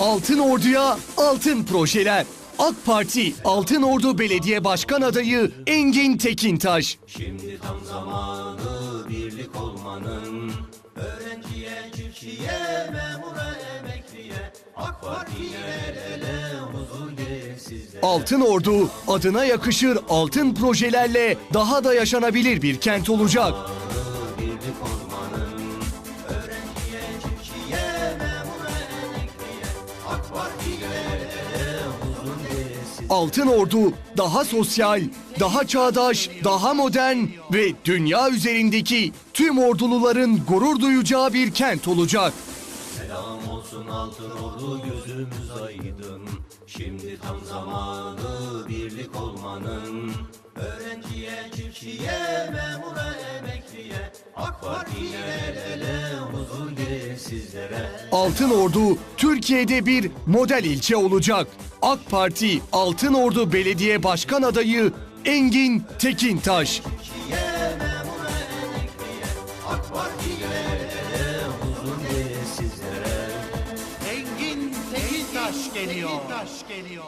Altın Ordu'ya altın projeler. AK Parti Altın Ordu Belediye Başkan Adayı Engin Tekintaş. Şimdi tam zamanı birlik olmanın Öğrenciye, çiftçiye, memura, emekliye AK Parti'ye el ele huzur gelir sizlere Altın Ordu adına yakışır altın projelerle daha da yaşanabilir bir kent olacak. Altın Ordu daha sosyal, daha çağdaş, daha modern ve dünya üzerindeki tüm orduluların gurur duyacağı bir kent olacak. Selam olsun altın ordu gözümüz aydın. Şimdi tam zamanı birlik olmanın. Öğrenciye, çiftçiye, memura, emekliye AK Parti'ye el ele huzur gelir sizlere Altın Ordu Türkiye'de bir model ilçe olacak. AK Parti Altın Ordu Belediye Başkan Adayı Engin Tekintaş geliyor. Tekintaş geliyor.